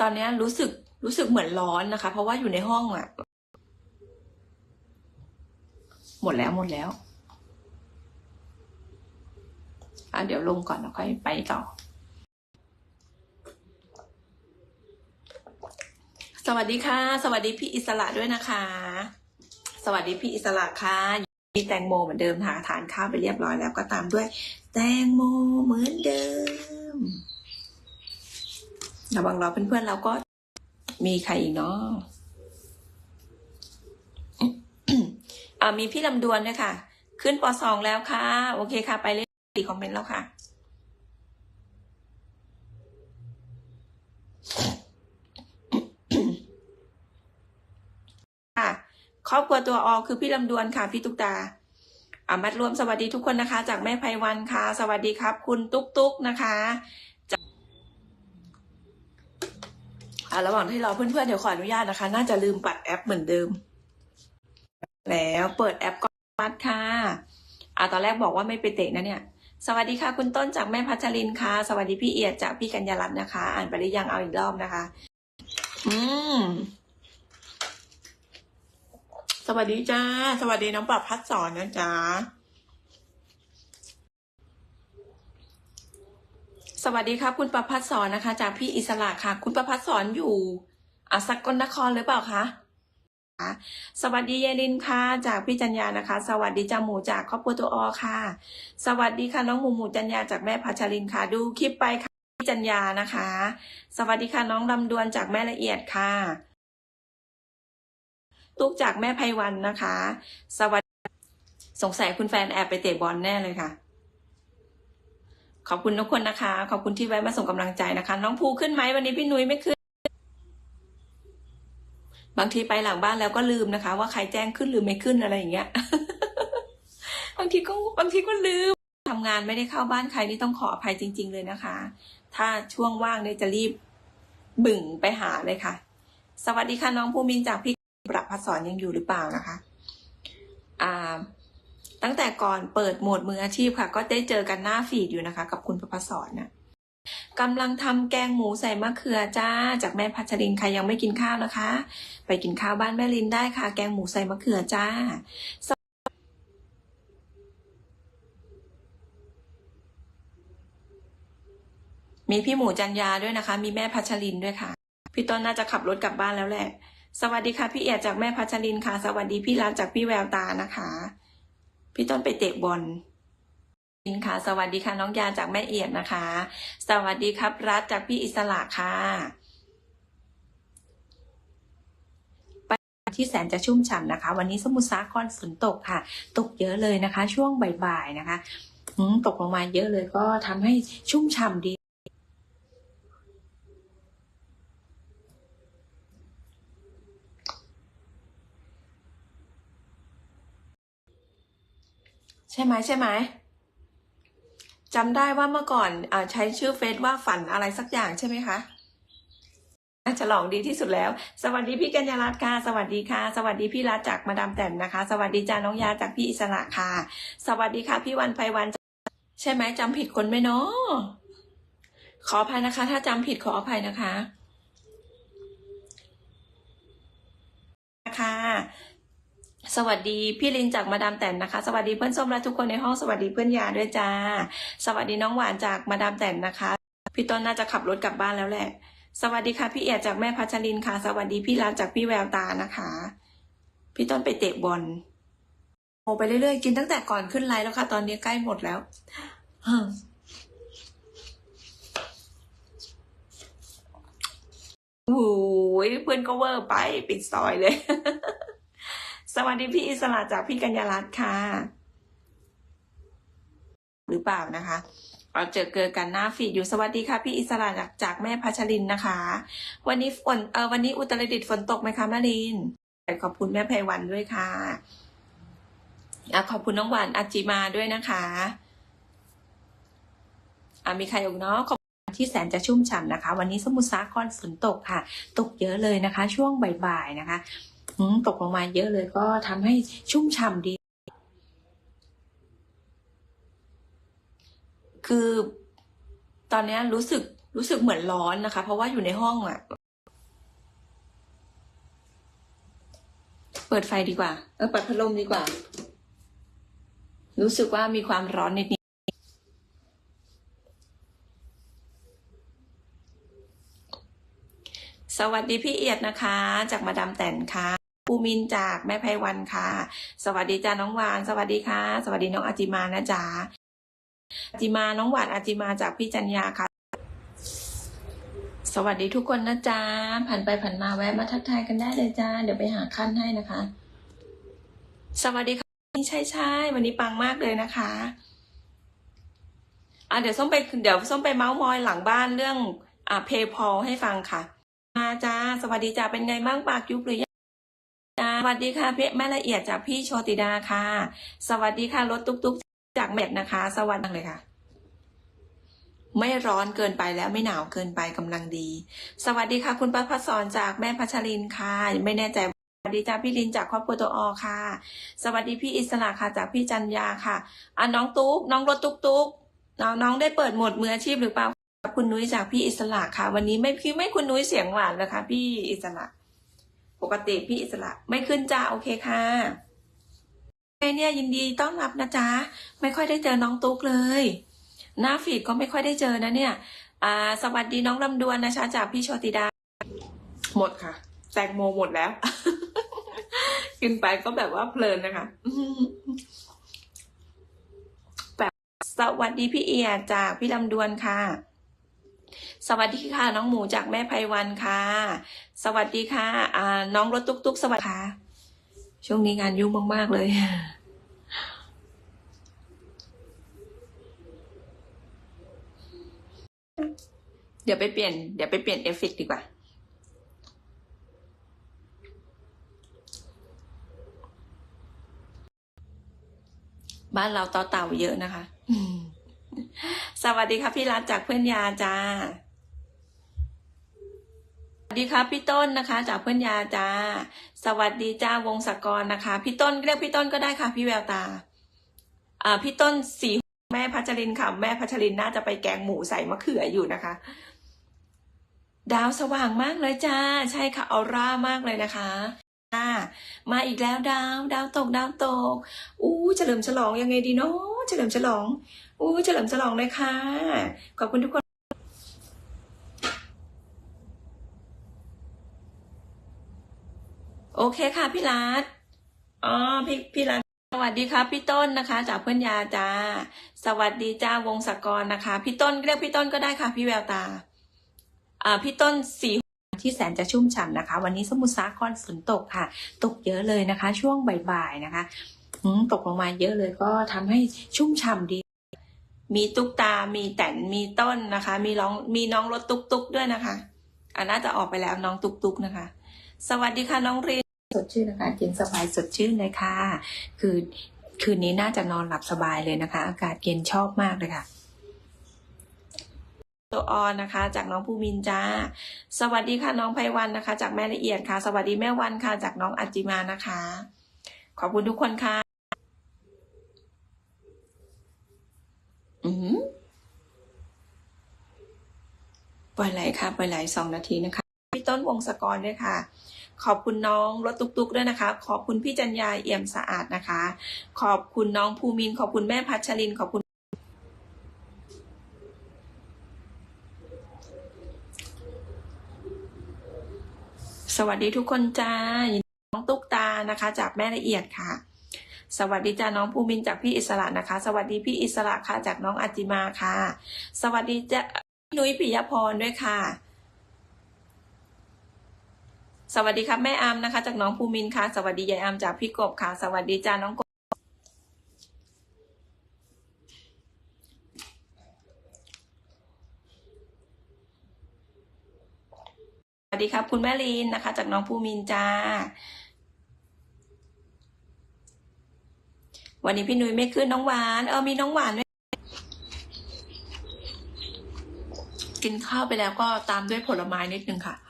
ตอนนี้รู้สึกรู้สึกเหมือนร้อนนะคะ เพราะว่าอยู่ในห้องอะหมดแล้วหมดแล้วอะเดี๋ยวลงก่อนแล้วค่อยไปต่อ สวัสดีค่ะ สวัสดีพี่อิสระด้วยนะคะ สวัสดีพี่อิสระค่ะมีแตงโมเหมือนเดิมค่ะทานข้าวไปเรียบร้อยแล้วก็ตามด้วย แตงโมเหมือนเดิม ระวังเราเพื่อนๆเราก็มีใครอีกเนาะอ่ามีพี่ลำดวนด้วยค่ะ ขึ้นปสองแล้วค่ะ โอเคค่ะ ไปเล่นสี่คอมเมนต์แล้วค่ะ ค่ะ ครอบครัวตัวอคือพี่ลำดวนค่ะ พี่ตุ๊กตาอามัดรวมสวัสดีทุกคนนะคะ จากแม่ไพวันค่ะ สวัสดีครับ คุณตุ๊กตุ๊กนะคะจาก อ่าระหว่างที่รอเพื่อนๆเดี๋ยวขออนุญาตนะคะ น่าจะลืมปัดแอปเหมือนเดิม แล้วเปิดแอปก็มัดค่ะอ่าตอนแรกบอกว่าไม่ไปเตะนะเนี่ย สวัสดีค่ะคุณต้นจากแม่พัชรินค่ะ สวัสดีพี่เอียดจากพี่กัญญารัตน์นะคะ อ่านไปหรือยังเอาอีกรอบนะคะ อืมสวัสดีจ้า สวัสดีน้องปรับพัดสอนนะจ๊ะ สวัสดีครับคุณประพัฒสอนนะคะ จากพี่อิสระค่ะ คุณประพัฒสอนอยู่อะสกลนครหรือเปล่าคะคะสวัสดีเยลินค่ะ จากพี่จัญญานะคะ สวัสดีจ้าหมูจากครอบครัวตัวอค่ะ สวัสดีค่ะน้องหมูหมูจัญญาจากแม่พัชรินค่ะ ดูคลิปไปค่ะพี่จัญญานะคะ สวัสดีค่ะน้องลำดวนจากแม่ละเอียดค่ะตุ๊กจากแม่ไพวันนะคะ สวัสดีสงสัยคุณแฟนแอบไปเตะบอลแน่เลยค่ะ ขอบคุณทุกคนนะคะ ขอบคุณที่แวะมาส่งกำลังใจนะคะ น้องภูขึ้นไหมวันนี้พี่นุ้ยไม่ขึ้น บางทีไปหลังบ้านแล้วก็ลืมนะคะ ว่าใครแจ้งขึ้นหรือไม่ขึ้นอะไรอย่างเงี้ย บางทีก็บางทีก็ลืมทำงานไม่ได้เข้าบ้านใครนี่ต้องขออภัยจริง ๆ เลยนะคะ ถ้าช่วงว่างเนี่ยจะรีบบึ่งไปหาเลยค่ะ สวัสดีค่ะน้องภูมินจากพี่ปรับพัฒสอนยังอยู่หรือเปล่านะคะ อ่า ตั้งแต่ก่อนเปิดโหมดมืออาชีพค่ะ ก็ได้เจอกันหน้าฟีดอยู่นะคะ กับคุณประพัฒสอนนะกำลังทำแกงหมูใส่มะเขือจ้า จากแม่พัชรินใครยังไม่กินข้าวนะคะ ไปกินข้าวบ้านแม่ลินได้ค่ะ แกงหมูใส่มะเขือจ้ามีพี่หมูจันยาด้วยนะคะ มีแม่พัชรินด้วยค่ะ พี่ต้นน่าจะขับรถกลับบ้านแล้วแหละ สวัสดีค่ะ พี่เอียดจากแม่พัชรินค่ะ สวัสดีพี่รันจากพี่แววตานะคะ พี่ต้นไปเตะบอลลินค่ะ สวัสดีค่ะน้องยาจากแม่เอียดนะคะ สวัสดีครับรัฐจากพี่อิสระค่ะที่แสนจะชุ่มฉ่ำนะคะ วันนี้สมุทรสาครฝนตกค่ะ ตกเยอะเลยนะคะ ช่วงบ่ายๆนะคะตกลงมาเยอะเลยก็ทำให้ชุ่มฉ่ำดี ใช่ไหมใช่ไหมจำได้ว่าเมื่อก่อนอใช้ชื่อเฟซว่าฝันอะไรสักอย่างใช่ไหมคะอะฉลองดีที่สุดแล้ว สวัสดีพี่กัญญารัตน์ค่ะ สวัสดีค่ะ สวัสดีพี่รัตจากมาดามแตมนะคะ สวัสดีจาน้องยาจากพี่อิสระค่ะ สวัสดีค่ะ พี่วันไพวัน ใช่ไหมจำผิดคนไหมเนาะขออภัยนะคะ ถ้าจำผิดขออภัยนะคะค่ะ สวัสดีพี่ลินจากมาดามแตนนะคะ สวัสดีเพื่อนส้มและทุกคนในห้องสวัสดีเพื่อนยาด้วยจ้า สวัสดีน้องหวานจากมาดามแตนนะคะ พี่ต้นน่าจะขับรถกลับบ้านแล้วแหละ สวัสดีค่ะพี่เอียดจากแม่พัชรินค่ะ สวัสดีพี่รันจากพี่แววตานะคะ พี่ต้นไปเตะบอลโอไปเรื่อยๆกินตั้งแต่ก่อนขึ้นไลน์แล้วค่ะ ตอนนี้ใกล้หมดแล้วโอ้ยเพื่อนก็เวอร์ไปปิดซอยเลย สวัสดีพี่อิสระจากพี่กัญญารัตน์ค่ะ หรือเปล่านะคะ เราเจอเกิดกันหน้าฟีดอยู่สวัสดีค่ะ พี่อิสระจากจากแม่พัชรินนะคะ วันนี้ฝนเออวันนี้อุตรดิตถ์ฝนตกไหมคะแม่ลินขอบคุณแม่ไพวันด้วยค่ะอขอบคุณน้องหวานอาจิมาด้วยนะคะอะมีใครอีกเนาะขอบคุณที่แสนจะชุ่มฉ่ำนะคะ วันนี้สมุทรสาครฝนตกค่ะ ตกเยอะเลยนะคะ ช่วงบ่ายๆนะคะ ตกลงมาเยอะเลยก็ทำให้ชุ่มฉ่ำดี คือตอนนี้รู้สึกรู้สึกเหมือนร้อนนะคะ เพราะว่าอยู่ในห้องอะ่ะ เปิดไฟดีกว่า เออเปิดพัดลมดีกว่า รู้สึกว่ามีความร้อนนิดสวัสดีพี่เอียดนะคะ จากมาดามแตนค่ะ ปูมินจากแม่ไพวันค่ะ สวัสดีจ้าน้องหวาน สวัสดีค่ะ สวัสดีน้องอาจิมานะจ๊ะอาจิมาน้องหวานอาจิมาจากพี่จัญญาค่ะ สวัสดีทุกคนนะจ๊ะผ่านไปผ่านมาแวะมาทักทายกันได้เลยจ้าเดี๋ยวไปหาขั้นให้นะคะ สวัสดีค่ะใช่ใช่วันนี้ปังมากเลยนะคะอะเดี๋ยวส้มไปเดี๋ยวส้มไปเมาส์มอยหลังบ้านเรื่องอ่าเพย์พอให้ฟังค่ะ มาจ้า สวัสดีจ้าเป็นไงบ้างปากยุบหรือยัง สวัสดีค่ะเพี่แม่ละเอียดจากพี่โชติดาค่ะ สวัสดีค่ะรถตุ๊กตุ๊กจากเม็ดนะคะ สวัสดีเลยค่ะ ไม่ร้อนเกินไปแล้วไม่หนาวเกินไปกำลังดี สวัสดีค่ะ คุณประพัสรจากแม่พัชรินค่ะ ไม่แน่ใจสวัสดีจ้าพี่ลินจากครอบครัวตัวอค่ะ สวัสดีพี่อิสระค่ะจากพี่จันยาค่ะอะน้องตุ๊กน้องรถตุ๊กตุ๊กน้องน้องได้เปิดหมดมืออาชีพหรือเปล่าคุณนุ้ยจากพี่อิสระค่ะ วันนี้ไม่พี่ไม่คุณนุ้ยเสียงหวานเลยค่ะพี่อิสระ ปกติพี่อิสระไม่ขึ้นจ้าโอเคค่ะไอเนี่ยยินดีต้อนรับนะจ๊ะไม่ค่อยได้เจอน้องตุ๊กเลย หน้าฟีดก็ไม่ค่อยได้เจอนะเนี่ยอ่าสวัสดีน้องลำดวนนะคะจากพี่โชติดา หมดค่ะ แตงโมหมดแล้ว กินไปก็แบบว่าเพลินนะคะแบบสวัสดีพี่เอียดจากพี่ลำดวนค่ะ สวัสดีค่ะ น้องหมูจากแม่ไพวันค่ะ สวัสดีค่ะอ่าน้องรถตุ๊กตุ๊กสวัสดีค่ะ ช่วงนี้งานยุ่งมาก ๆ เลย เดี๋ยวไปเปลี่ยน เดี๋ยวไปเปลี่ยนเอฟเฟกต์ดีกว่าบ้านเราต่อเต่าเยอะนะคะ สวัสดีค่ะพี่รัฐจากเพื่อนยาจ้า ดีค่ะพี่ต้นนะคะ จากเพื่อนยาจ้า สวัสดีจ้าวงศกรนะคะ พี่ต้นเรียกพี่ต้นก็ได้ค่ะ พี่แววตา อ่า พี่ต้นสีแม่พัชรินค่ะ แม่พัชรินน่าจะไปแกงหมูใส่มะเขืออยู่นะคะ ดาวสว่างมากเลยจ้า ใช่ค่ะออร่ามากเลยนะคะอ่ามาอีกแล้วดาว ดาวตกดาวตกอู้เฉลิมฉลองยังไงดีเนาะเฉลิมฉลองอู้เฉลิมฉลองเลยค่ะขอบคุณทุกคน โอเคค่ะพี่รัฐอ๋อพี่พี่รัฐสวัสดีครับพี่ต้นนะคะ จากเพื่อนยาจ้า สวัสดีจ้าวงศกรนะคะ พี่ต้นเรียกพี่ต้นก็ได้ค่ะ พี่แววตา อ่าพี่ต้นสีที่แสนจะชุ่มฉ่ำนะคะ วันนี้สมุทรสาครฝนตกค่ะ ตกเยอะเลยนะคะ ช่วงบ่ายๆนะคะตกลงมาเยอะเลยก็ทำให้ชุ่มฉ่ำดี มีตุ๊กตา มีแตนมีต้นนะคะ มีน้องมีน้องรถตุ๊กตุ๊กด้วยนะคะอ่าน่าจะออกไปแล้วน้องตุ๊กตุ๊กนะคะ สวัสดีค่ะน้องเรียน สดชื่นนะคะเย็นสบายสดชื่นเลยค่ะ คือคืนนี้น่าจะนอนหลับสบายเลยนะคะ อากาศเย็นชอบมากเลยค่ะตัวออนนะคะ จากน้องภูมินจ้า สวัสดีค่ะน้องไพวันนะคะ จากแม่ละเอียดค่ะ สวัสดีแม่วันค่ะ จากน้องอัจจิมานะคะ ขอบคุณทุกคนค่ะ อืมปล่อยไหลค่ะปล่อยไหลสองนาทีนะคะพี่ต้นวงศกรด้วยค่ะ ขอบคุณน้องรถตุกๆด้วยนะคะ ขอบคุณพี่จัญญาเอี่ยมสะอาดนะคะ ขอบคุณน้องภูมิน ขอบคุณแม่พัชริน ขอบคุณ สวัสดีทุกคนจ้า น้องตุ๊กตานะคะ จากแม่ละเอียดค่ะ สวัสดีจ้าน้องภูมินจากพี่อิสระนะคะ สวัสดีพี่อิสระค่ะจากน้องอจิมาค่ะ สวัสดีจ้านุ้ยปิยพรด้วยค่ะ สวัสดีครับแม่อามนะคะ จากน้องภูมินค่ะ สวัสดียายอามจากพี่กบค่ะ สวัสดีจ้าน้องกบสวัสดีครับ คุณแม่ลีนนะคะ จากน้องภูมินจ้า วันนี้พี่นุ้ยไม่ขึ้นน้องหวาน เออมีน้องหวานด้วยกินข้าวไปแล้วก็ตามด้วยผลไม้นิดนึงค่ะ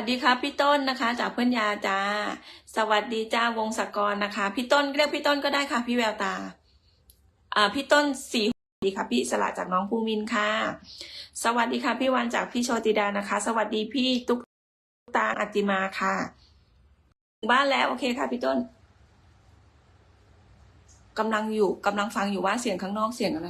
วัสดีครับพี่ต้นนะคะจากเพื่อนยาจ้า สวัสดีจ้าวงศกรนะคะ พี่ต้นเรียกพี่ต้นก็ได้ค่ะ พี่แววตา อ่าพี่ต้นสีดีค่ะพี่สละจากน้องภูมินค่ะ สวัสดีค่ะ พี่วันจากพี่โชติดานะคะ สวัสดีพี่ตุ๊กตาอัจจิมาค่ะถึงบ้านแล้วโอเคค่ะ พี่ต้นกำลังอยู่กำลังฟังอยู่ว่าเสียงข้างนอกเสียงอะไร